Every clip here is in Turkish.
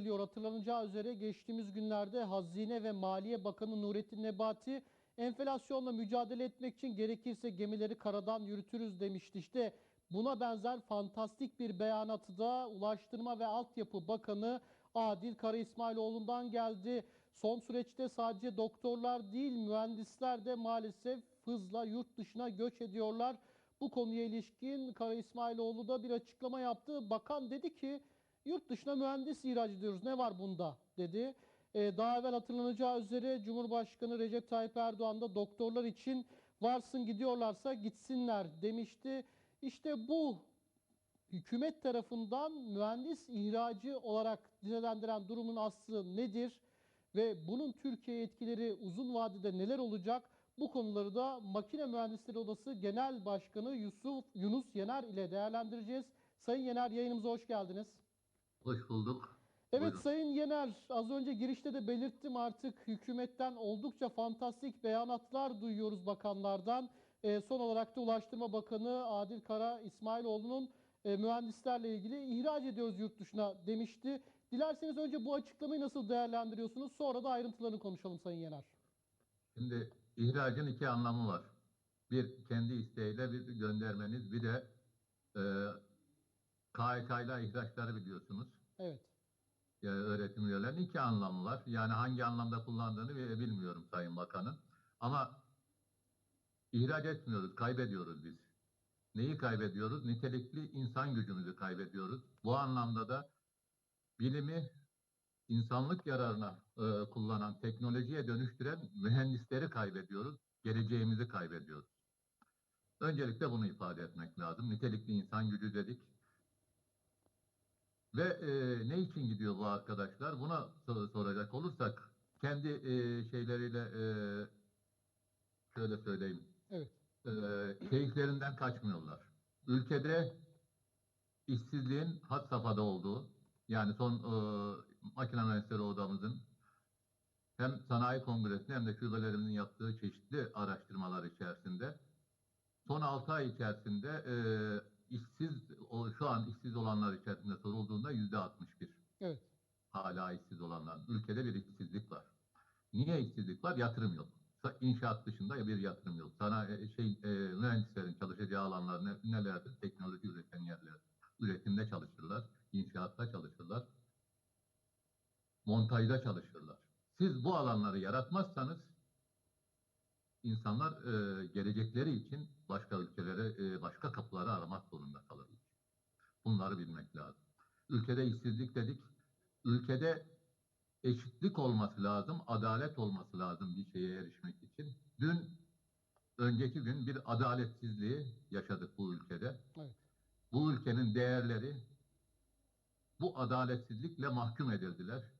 geliyor. Hatırlanacağı üzere geçtiğimiz günlerde Hazine ve Maliye Bakanı Nurettin Nebati enflasyonla mücadele etmek için gerekirse gemileri karadan yürütürüz demişti. İşte buna benzer fantastik bir beyanatı da Ulaştırma ve Altyapı Bakanı Adil Kara İsmailoğlu'ndan geldi. Son süreçte sadece doktorlar değil mühendisler de maalesef hızla yurt dışına göç ediyorlar. Bu konuya ilişkin Kara İsmailoğlu da bir açıklama yaptı. Bakan dedi ki yurt dışına mühendis ihraç ediyoruz ne var bunda dedi. Ee, daha evvel hatırlanacağı üzere Cumhurbaşkanı Recep Tayyip Erdoğan da doktorlar için varsın gidiyorlarsa gitsinler demişti. İşte bu hükümet tarafından mühendis ihracı olarak dizelendiren durumun aslı nedir? Ve bunun Türkiye etkileri uzun vadede neler olacak? Bu konuları da Makine Mühendisleri Odası Genel Başkanı Yusuf Yunus Yener ile değerlendireceğiz. Sayın Yener yayınımıza hoş geldiniz. Hoş bulduk. Evet Buyurun. Sayın Yener az önce girişte de belirttim artık hükümetten oldukça fantastik beyanatlar duyuyoruz bakanlardan. Ee, son olarak da Ulaştırma Bakanı Adil Kara İsmailoğlu'nun e, mühendislerle ilgili ihraç ediyoruz yurt dışına demişti. Dilerseniz önce bu açıklamayı nasıl değerlendiriyorsunuz? Sonra da ayrıntılarını konuşalım Sayın Yener. Şimdi ihracın iki anlamı var. Bir kendi isteğiyle bir göndermeniz, bir de e, KHK ile ihraçları biliyorsunuz. Evet. Yani öğretim üyelerinin iki anlamı var. Yani hangi anlamda kullandığını bi- bilmiyorum Sayın Bakan'ın. Ama ihraç etmiyoruz, kaybediyoruz biz. Neyi kaybediyoruz? Nitelikli insan gücümüzü kaybediyoruz. Bu anlamda da bilimi insanlık yararına e, kullanan, teknolojiye dönüştüren mühendisleri kaybediyoruz. Geleceğimizi kaybediyoruz. Öncelikle bunu ifade etmek lazım. Nitelikli insan gücü dedik. Ve e, ne için gidiyor bu arkadaşlar? Buna sor- soracak olursak kendi e, şeyleriyle e, şöyle söyleyeyim. Evet. E, keyiflerinden kaçmıyorlar. Ülkede işsizliğin had safhada olduğu, yani son e, makine mühendisleri odamızın hem sanayi kongresinde hem de şubelerimizin yaptığı çeşitli araştırmalar içerisinde son 6 ay içerisinde e, işsiz şu an işsiz olanlar içerisinde sorulduğunda yüzde 61 Evet. hala işsiz olanlar. Ülkede bir işsizlik var. Niye işsizlik var? Yatırım yok. İnşaat dışında bir yatırım yok. Sana e, şey e, mühendislerin çalışacağı alanlar ne, nelerdir? Teknoloji üreten yerler. Üretimde çalışırlar, inşaatta çalışırlar, montajda çalışırlar. Siz bu alanları yaratmazsanız insanlar e, gelecekleri için başka ülkelere, e, başka kapıları aramak zorunda kalırlar. Bunları bilmek lazım. Ülkede işsizlik dedik. Ülkede eşitlik olması lazım, adalet olması lazım bir şeye erişmek için. Dün, önceki gün bir adaletsizliği yaşadık bu ülkede. Evet. Bu ülkenin değerleri bu adaletsizlikle mahkum edildiler.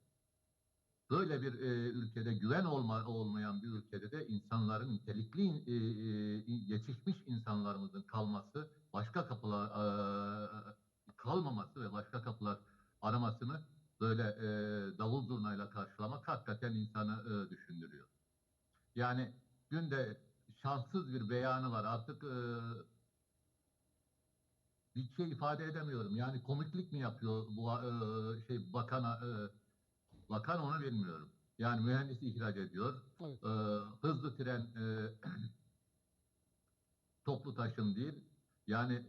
Böyle bir e, ülkede güven olma, olmayan bir ülkede de insanların nitelikli e, e, yetişmiş insanlarımızın kalması, başka kapılar e, kalmaması ve başka kapılar aramasını böyle e, davul zurnayla karşılamak hakikaten insanı e, düşündürüyor. Yani dün de şanssız bir beyanı var. Artık e, bir şey ifade edemiyorum. Yani komiklik mi yapıyor bu e, şey bakana e, bakan onu bilmiyorum. Yani mühendis ihraç ediyor. Evet. E, hızlı tren e, toplu taşım değil. Yani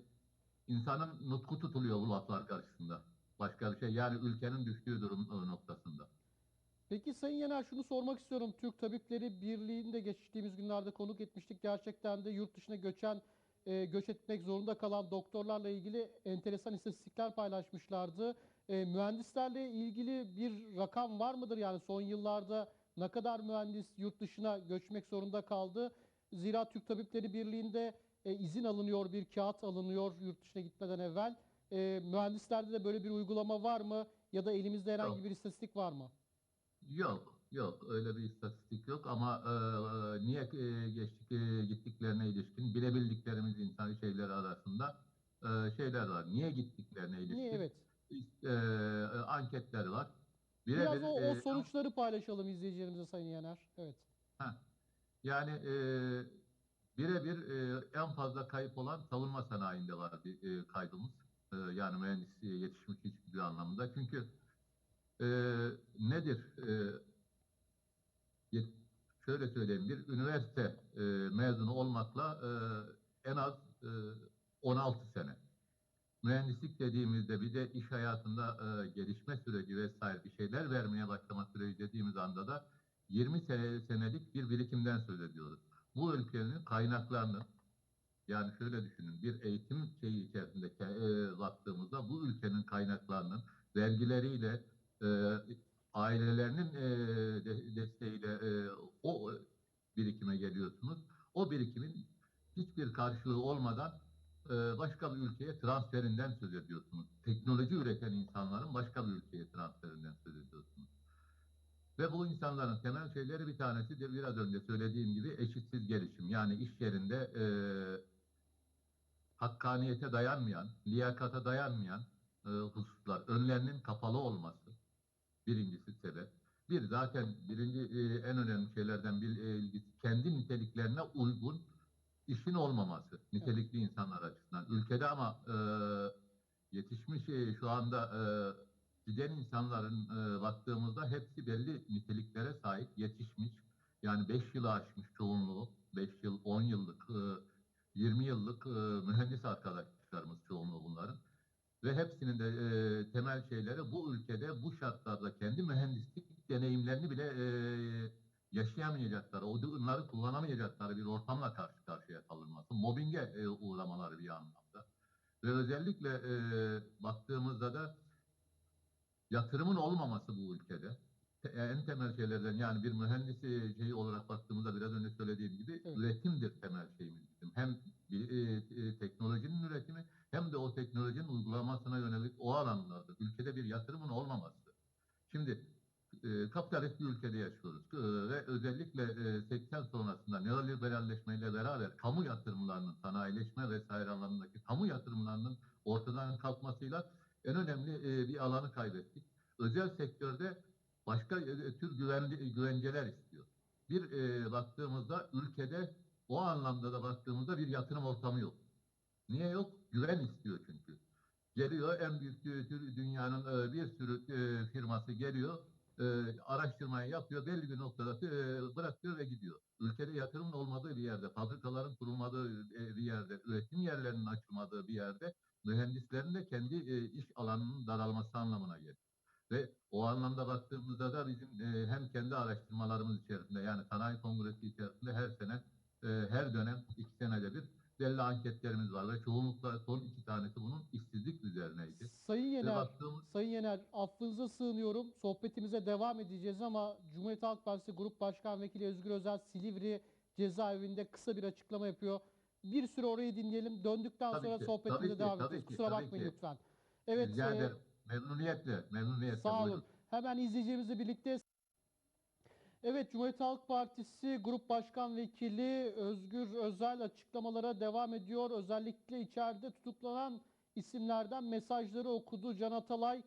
insanın nutku tutuluyor bu laflar karşısında. Başka bir şey. Yani ülkenin düştüğü durum e, noktasında. Peki Sayın Yener şunu sormak istiyorum. Türk Tabipleri Birliği'nde geçtiğimiz günlerde konuk etmiştik. Gerçekten de yurt dışına göçen, e, göç etmek zorunda kalan doktorlarla ilgili enteresan istatistikler paylaşmışlardı. E, mühendislerle ilgili bir rakam var mıdır? Yani son yıllarda ne kadar mühendis yurt dışına göçmek zorunda kaldı? Zira Türk Tabipleri Birliği'nde e, izin alınıyor, bir kağıt alınıyor yurt dışına gitmeden evvel. E, mühendislerde de böyle bir uygulama var mı? Ya da elimizde herhangi Yok. bir istatistik var mı? Yok, yok. Öyle bir istatistik yok ama e, niye e, geçtik, e, gittiklerine ilişkin bilebildiklerimiz insan şeyleri arasında e, şeyler var. Niye gittiklerine ilişkin Niye? Evet. E, anketler var. Biraz Birebir, o, o e, sonuçları paylaşalım izleyicilerimize Sayın Yener. Evet. Heh. Yani e, birebir e, en fazla kayıp olan savunma sanayinde var bir e, kaybımız. E, yani mühendis yetişmiş hiçbir anlamda. Çünkü e, nedir? E, şöyle söyleyeyim, bir üniversite e, mezunu olmakla e, en az e, 16 sene. Mühendislik dediğimizde bir de iş hayatında e, gelişme süreci vesaire bir şeyler vermeye başlama süreci dediğimiz anda da 20 sene, senelik bir birikimden söz ediyoruz. Bu ülkenin kaynaklarını yani şöyle düşünün bir eğitim şeyi içerisinde e, baktığımızda bu ülkenin kaynaklarının vergileriyle e, ailelerinin e, de- desteğiyle e, o birikime geliyorsunuz. O birikimin hiçbir karşılığı olmadan başka bir ülkeye transferinden söz ediyorsunuz. Teknoloji üreten insanların başka bir ülkeye transferinden söz ediyorsunuz. Ve bu insanların temel şeyleri bir tanesi de biraz önce söylediğim gibi eşitsiz gelişim. Yani iş yerinde e, hakkaniyete dayanmayan, liyakata dayanmayan e, hususlar, önlerinin kapalı olması birincisi sebep. Bir zaten birinci e, en önemli şeylerden bir e, kendi niteliklerine uygun işin olmaması nitelikli insanlar açısından. Ülkede ama e, yetişmiş e, şu anda e, giden insanların e, baktığımızda hepsi belli niteliklere sahip yetişmiş. Yani 5 yılı aşmış çoğunluğu. 5 yıl, 10 yıllık, e, 20 yıllık e, mühendis arkadaşlarımız çoğunluğu bunların. Ve hepsinin de e, temel şeyleri bu ülkede bu şartlarda kendi mühendislik deneyimlerini bile e, yaşayamayacakları, o onları kullanamayacakları bir ortamla karşı karşıya kalınması, mobbinge e, uğramaları bir anlamda. Ve özellikle e, baktığımızda da yatırımın olmaması bu ülkede. Te- En temel şeylerden yani bir mühendis e, şeyi olarak baktığımızda biraz önce söylediğim gibi Evet. üretimdir temel şeyimiz bizim. Hem bir, e, e, teknolojinin üretimi hem de o teknolojinin uygulamasına yönelik o alanlarda ülkede bir yatırımın olmaması. Şimdi e, kapitalist bir ülkede yaşıyoruz E, ve özellikle e, 80 sonrasında neoliberalleşmeyle beraber kamu yatırımlarının, sanayileşme vesaire alanındaki kamu yatırımlarının ortadan kalkmasıyla en önemli e, bir alanı kaybettik. Özel sektörde başka e, tür güvenli, güvenceler istiyor. Bir e, baktığımızda ülkede o anlamda da baktığımızda bir yatırım ortamı yok. Niye yok? Güven istiyor çünkü. Geliyor en büyük dü- dü- dünyanın e, bir sürü e, firması geliyor, e, araştırmayı yapıyor, belli bir noktada e, bırakıyor ve gidiyor. Ülkede yatırımın olmadığı bir yerde, fabrikaların kurulmadığı e, bir yerde, üretim yerlerinin açılmadığı bir yerde mühendislerin de kendi e, iş alanının daralması anlamına gelir. Ve o anlamda baktığımızda da bizim e, hem kendi araştırmalarımız içerisinde yani sanayi kongresi içerisinde her sene, e, her dönem iki senede bir belli anketlerimiz var ve çoğunlukla son iki tanesi bunun işsizlik üzerineydi. Sayın Yener, baktığımız Sayın Yener affınıza sığınıyorum. Sohbetimize devam edeceğiz ama Cumhuriyet Halk Partisi Grup Başkan Vekili Özgür Özel Silivri cezaevinde kısa bir açıklama yapıyor. Bir süre orayı dinleyelim. Döndükten Tabii sonra ki, sohbetimize ki, devam tabii edeceğiz. ki, Kusura bakmayın ki. lütfen. Evet, rica e. Memnuniyetle, memnuniyetle. Sağ olun. buyurun. Hemen izleyeceğimizle birlikte Evet Cumhuriyet Halk Partisi Grup Başkan Vekili Özgür Özel açıklamalara devam ediyor. Özellikle içeride tutuklanan isimlerden mesajları okudu. Can Atalay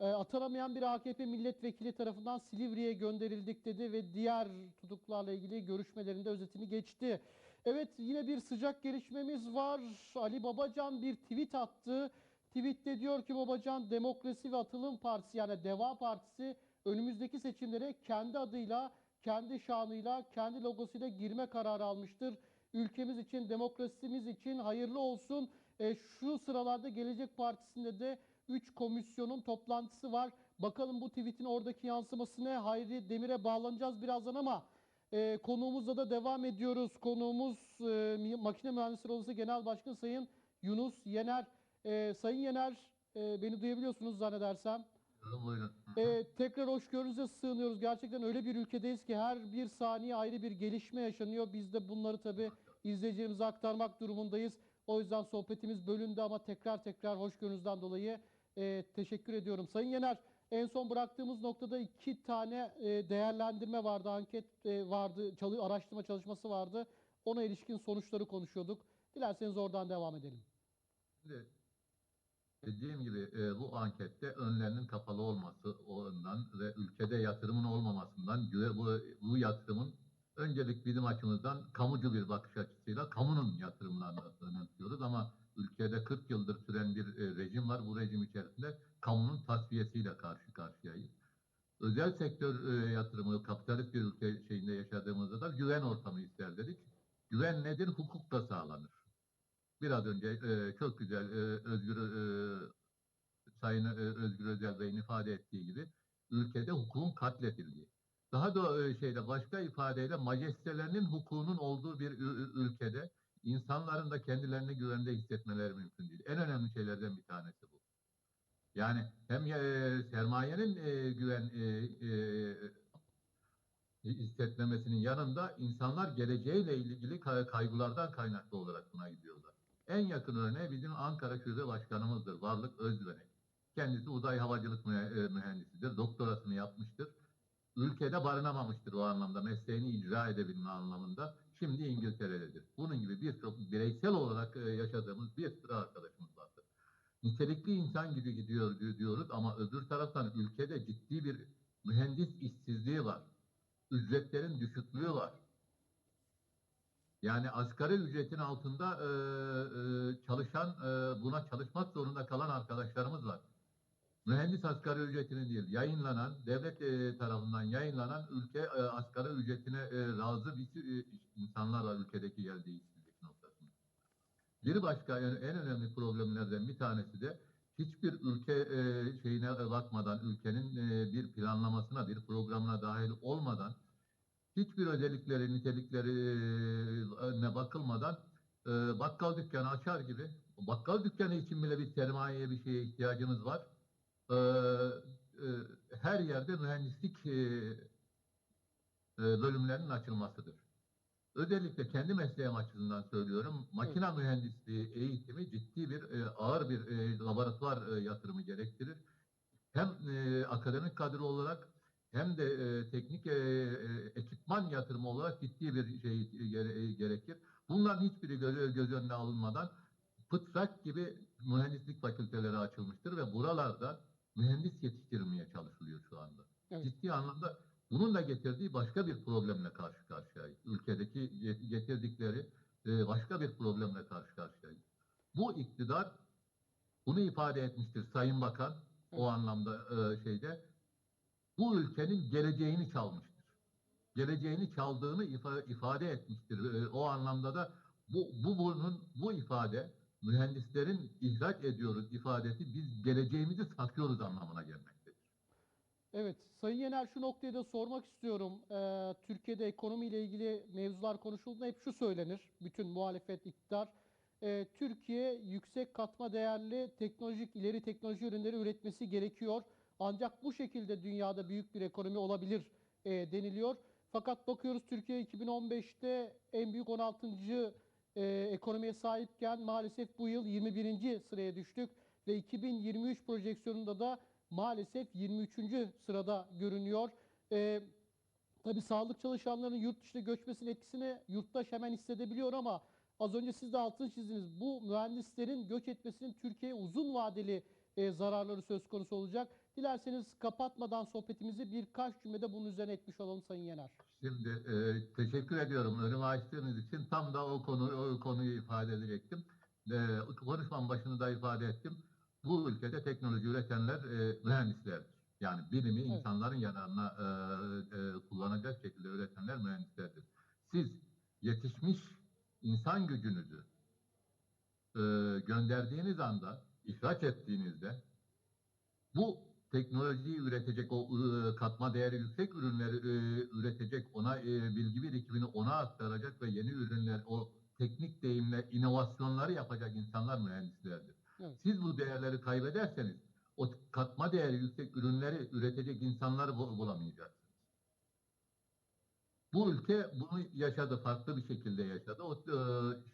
e, atanamayan bir AKP milletvekili tarafından Silivri'ye gönderildik dedi ve diğer tutuklarla ilgili görüşmelerinde özetini geçti. Evet yine bir sıcak gelişmemiz var. Ali Babacan bir tweet attı. Tweette diyor ki Babacan Demokrasi ve Atılım Partisi yani Deva Partisi önümüzdeki seçimlere kendi adıyla, kendi şanıyla, kendi logosuyla girme kararı almıştır. Ülkemiz için, demokrasimiz için hayırlı olsun. E, şu sıralarda Gelecek Partisi'nde de 3 komisyonun toplantısı var. Bakalım bu tweetin oradaki yansıması ne? Hayri Demir'e bağlanacağız birazdan ama e, konuğumuzla da devam ediyoruz. Konuğumuz e, Makine Mühendisleri Odası Genel Başkanı Sayın Yunus Yener. E, Sayın Yener, e, beni duyabiliyorsunuz zannedersem. Buyurun. Ee, tekrar hoşgörünüze sığınıyoruz. Gerçekten öyle bir ülkedeyiz ki her bir saniye ayrı bir gelişme yaşanıyor. Biz de bunları tabii izleyicilerimize aktarmak durumundayız. O yüzden sohbetimiz bölündü ama tekrar tekrar hoşgörünüzden dolayı e, teşekkür ediyorum. Sayın Yener, en son bıraktığımız noktada iki tane e, değerlendirme vardı, anket e, vardı, çalı- araştırma çalışması vardı. Ona ilişkin sonuçları konuşuyorduk. Dilerseniz oradan devam edelim. Şimdi dediğim gibi e, bu ankette önlerinin kapalı olması ondan ve ülkede yatırımın olmamasından bu, bu yatırımın öncelik bizim açımızdan kamucu bir bakış açısıyla kamunun yatırımlarını önemsiyoruz ama ülkede 40 yıldır süren bir e, rejim var. Bu rejim içerisinde kamunun tasfiyesiyle karşı karşıyayız. özel sektör e, yatırımı, kapitalist bir ülke şeyinde yaşadığımızda da güven ortamı ister dedik. Güven nedir? Hukukla sağlanır. Biraz önce e, çok güzel e, Özgür e, Sayın e, Özgür Özel Bey'in ifade ettiği gibi ülkede hukukun katledildiği. Daha da e, şeyde başka ifadeyle majestelerinin hukukunun olduğu bir ülkede insanların da kendilerini güvende hissetmeleri mümkün değil. En önemli şeylerden bir tanesi bu. Yani hem e, sermayenin e, güven e, e, hissetmemesinin yanında insanlar geleceğiyle ilgili kay- kaygılardan kaynaklı olarak buna gidiyorlar. En yakın örneği bizim Ankara Şube Başkanımızdır, Varlık Özdenek. Kendisi uzay havacılık e, mühendisidir, doktorasını yapmıştır. Ülkede barınamamıştır o anlamda, mesleğini icra edebilme anlamında. Şimdi İngiltere'dedir. Bunun gibi birçok bireysel olarak e, yaşadığımız bir sürü arkadaşımız vardır. Nitelikli insan gibi gidiyor di- diyoruz ama öbür taraftan ülkede ciddi bir mühendis işsizliği var. Ücretlerin düşüklüğü var. Yani asgari ücretin altında e, e, çalışan, e, buna çalışmak zorunda kalan arkadaşlarımız var. Mühendis asgari ücretinin değil, yayınlanan, devlet e, tarafından yayınlanan ülke e, asgari ücretine e, razı bir sürü insanlar ülkedeki geldiği işsizlik noktasında. Bir başka en, en önemli problemlerden bir tanesi de hiçbir ülke e, şeyine bakmadan, ülkenin e, bir planlamasına, bir programına dahil olmadan, hiçbir özellikleri, niteliklerine bakılmadan e, bakkal dükkanı açar gibi, bakkal dükkanı için bile bir sermayeye, bir şeye ihtiyacımız var. E, e, her yerde mühendislik e, e, bölümlerinin açılmasıdır. Özellikle kendi mesleğim açısından söylüyorum. Makine mühendisliği eğitimi ciddi bir e, ağır bir e, laboratuvar e, yatırımı gerektirir. Hem e, akademik kadro olarak hem de e, teknik e, e, ekipman yatırımı olarak ciddi bir şey e, e, gerekir. Bunların hiçbiri göz, göz önüne alınmadan pıtrak gibi mühendislik fakülteleri açılmıştır ve buralarda mühendis yetiştirilmeye çalışılıyor şu anda. Evet. Ciddi anlamda bunun da getirdiği başka bir problemle karşı karşıyayız. Ülkedeki get- getirdikleri e, başka bir problemle karşı karşıyayız. Bu iktidar bunu ifade etmiştir Sayın Bakan o Evet. anlamda e, şeyde bu ülkenin geleceğini çalmıştır. Geleceğini çaldığını ifa- ifade etmiştir. E, o anlamda da bu, bu bunun bu ifade mühendislerin ihraç ediyoruz ifadesi biz geleceğimizi satıyoruz anlamına gelmektedir. Evet, Sayın Yener şu noktayı da sormak istiyorum. Ee, Türkiye'de ekonomiyle ilgili mevzular konuşulduğunda hep şu söylenir, bütün muhalefet, iktidar. Ee, Türkiye yüksek katma değerli teknolojik, ileri teknoloji ürünleri üretmesi gerekiyor. Ancak bu şekilde dünyada büyük bir ekonomi olabilir e, deniliyor. Fakat bakıyoruz Türkiye 2015'te en büyük 16. e, ekonomiye sahipken maalesef bu yıl 21. sıraya düştük. Ve 2023 projeksiyonunda da maalesef 23. sırada görünüyor. Ee, tabii sağlık çalışanlarının yurt dışına göçmesinin etkisini yurttaş hemen hissedebiliyor ama az önce siz de altını çizdiniz. Bu mühendislerin göç etmesinin Türkiye'ye uzun vadeli e, zararları söz konusu olacak. Dilerseniz kapatmadan sohbetimizi birkaç cümlede bunun üzerine etmiş olalım Sayın Yener. Şimdi e, teşekkür ediyorum önümü açtığınız için. Tam da o konu o konuyu ifade edecektim. E, konuşmam başını da ifade ettim. Bu ülkede teknoloji üretenler e, mühendislerdir. Yani bilimi Evet. insanların yararına e, e, kullanacak şekilde üretenler mühendislerdir. Siz yetişmiş insan gücünüzü e, gönderdiğiniz anda, ihraç ettiğinizde bu teknolojiyi üretecek, o e, katma değeri yüksek ürünleri e, üretecek, ona e, bilgi birikimini ona aktaracak ve yeni ürünler, o teknik deyimle inovasyonları yapacak insanlar mühendislerdir. Evet. Siz bu değerleri kaybederseniz o katma değeri yüksek ürünleri üretecek insanları bu- bulamayacaksınız. Bu ülke bunu yaşadı, farklı bir şekilde yaşadı. O, e,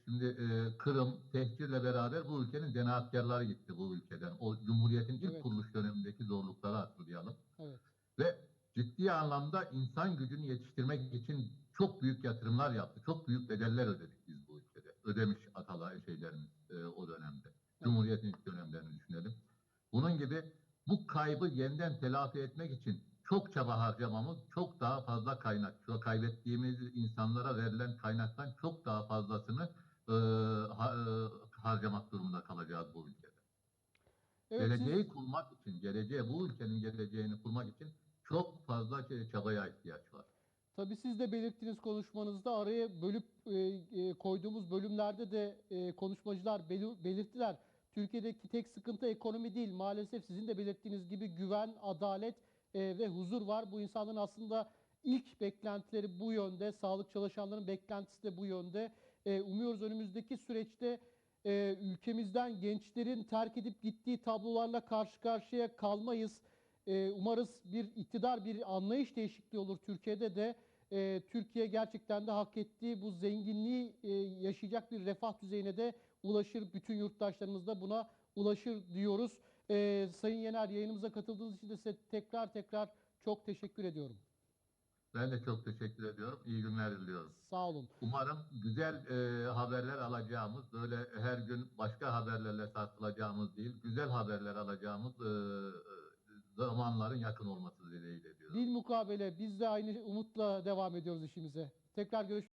şimdi e, Kırım, tehcirle beraber bu ülkenin zanaatkarları gitti bu ülkeden. O Cumhuriyet'in ilk Evet. kuruluş dönemindeki zorlukları hatırlayalım. Evet. Ve ciddi anlamda insan gücünü yetiştirmek için çok büyük yatırımlar yaptı. Çok büyük bedeller ödedik biz bu ülkede. Ödemiş atalar şeylerimiz e, o dönemde. Cumhuriyet'in ilk dönemlerini düşünelim. Bunun gibi bu kaybı yeniden telafi etmek için çok çaba harcamamız, çok daha fazla kaynak, kaybettiğimiz insanlara verilen kaynaktan çok daha fazlasını e, ha- e, harcamak durumunda kalacağız bu ülkede. Evet, siz- geleceği kurmak için, geleceğe, bu ülkenin geleceğini kurmak için çok fazla ç- çabaya ihtiyaç var. Tabii siz de belirttiğiniz konuşmanızda araya bölüp e, e, koyduğumuz bölümlerde de e, konuşmacılar beli- belirttiler. Türkiye'deki tek sıkıntı ekonomi değil. Maalesef sizin de belirttiğiniz gibi güven, adalet e, ve huzur var. Bu insanların aslında ilk beklentileri bu yönde. Sağlık çalışanların beklentisi de bu yönde. E, umuyoruz önümüzdeki süreçte e, ülkemizden gençlerin terk edip gittiği tablolarla karşı karşıya kalmayız. E, umarız bir iktidar, bir anlayış değişikliği olur Türkiye'de de. E, Türkiye gerçekten de hak ettiği bu zenginliği e, yaşayacak bir refah düzeyine de ulaşır. Bütün yurttaşlarımız da buna ulaşır diyoruz. E, Sayın Yener yayınımıza katıldığınız için de size tekrar tekrar çok teşekkür ediyorum. Ben de çok teşekkür ediyorum. İyi günler diliyorum. Sağ olun. Umarım güzel e, haberler alacağımız, böyle her gün başka haberlerle sarsılacağımız değil, güzel haberler alacağımız e, zamanların yakın olması dileğiyle diyorum. Bil mukabele biz de aynı umutla devam ediyoruz işimize. Tekrar görüşmek